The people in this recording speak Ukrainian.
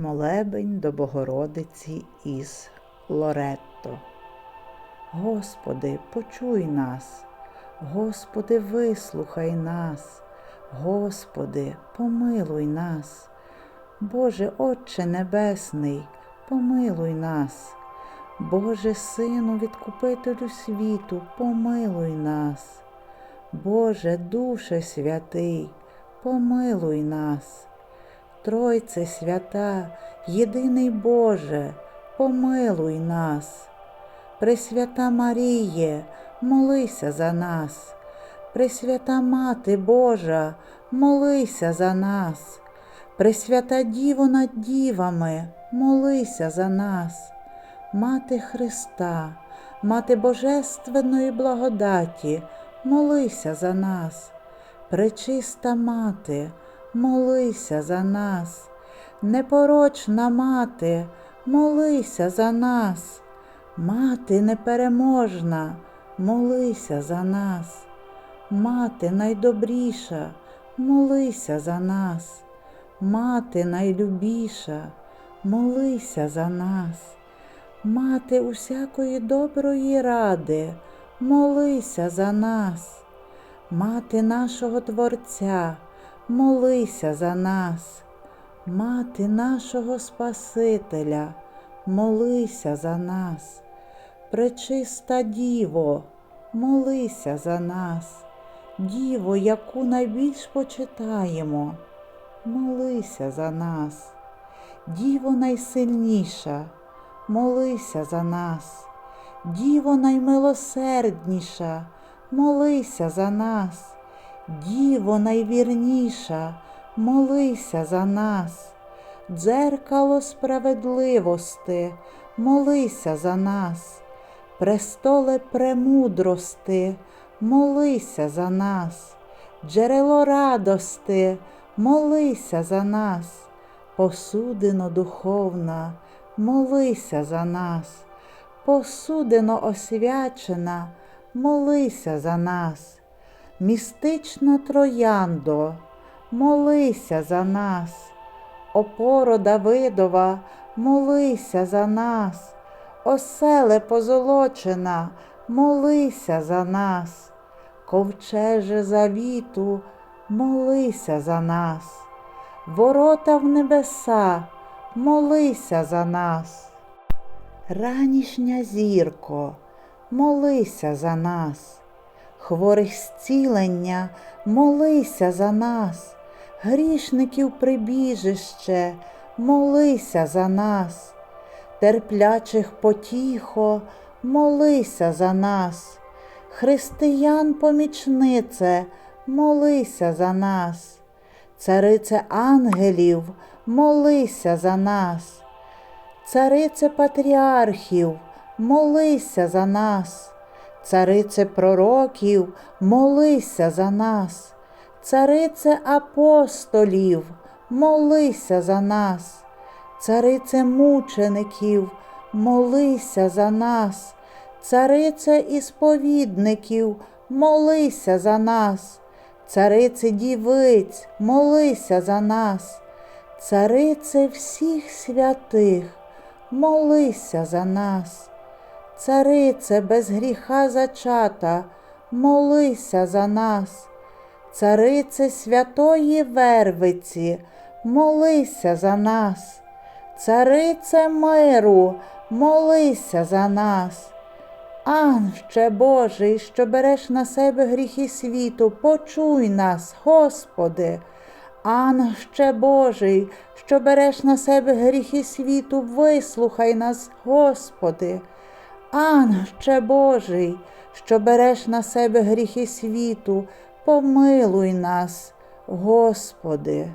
Молебень до Богородиці із Лоретто. Господи, почуй нас, Господи, вислухай нас, Господи, помилуй нас. Боже Отче Небесний, помилуй нас. Боже Сину, Відкупителю світу, помилуй нас. Боже Душе святий, помилуй нас. Тройце свята, єдиний Боже, помилуй нас. Пресвята Маріє, молися за нас. Пресвята Мати Божа, молися за нас. Пресвята Діво над дівами, молися за нас. Мати Христа, Мати Божественної благодаті, молися за нас. Пречиста Мати, молися за нас. Непорочна мати, молися за нас. Мати непереможна, молися за нас. Мати найдобріша, молися за нас. Мати найлюбіша, молися за нас. Мати усякої доброї ради, молися за нас. Мати нашого Творця, молися за нас. Мати нашого Спасителя, молися за нас. Пречиста Діво, молися за нас. Діво, яку найбільш почитаємо, молися за нас. Діво найсильніша, молися за нас. Діво наймилосердніша, молися за нас. Діво найвірніша, молися за нас. Дзеркало справедливости, молися за нас. Престоле премудрости, молися за нас. Джерело радости, молися за нас. Посудино духовна, молися за нас. Посудино освячена, молися за нас. Містична трояндо, молися за нас. Опоро Давидова, молися за нас. Оселе позолочена, молися за нас. Ковчеже завіту, молися за нас. Ворота в небеса, молися за нас. Ранішня зірко, молися за нас. Хворих зцілення, молися за нас. Грішників прибіжище, молися за нас. Терплячих потіхо, молися за нас. Християн помічнице, молися за нас. Царице ангелів, молися за нас. Царице патріархів, молися за нас. Царице пророків, молися за нас. Царице апостолів, молися за нас. Царице мучеників, молися за нас. Царице ісповідників, молися за нас. Царице дівиць, молися за нас. Царице всіх святих, молися за нас. Царице без гріха зачата, молися за нас. Царице святої Вервиці, молися за нас. Царице миру, молися за нас. Анще Божий, що береш на себе гріхи світу, почуй нас, Господи. Анще Божий, що береш на себе гріхи світу, вислухай нас, Господи. Анще Божий, що береш на себе гріхи світу, помилуй нас, Господи.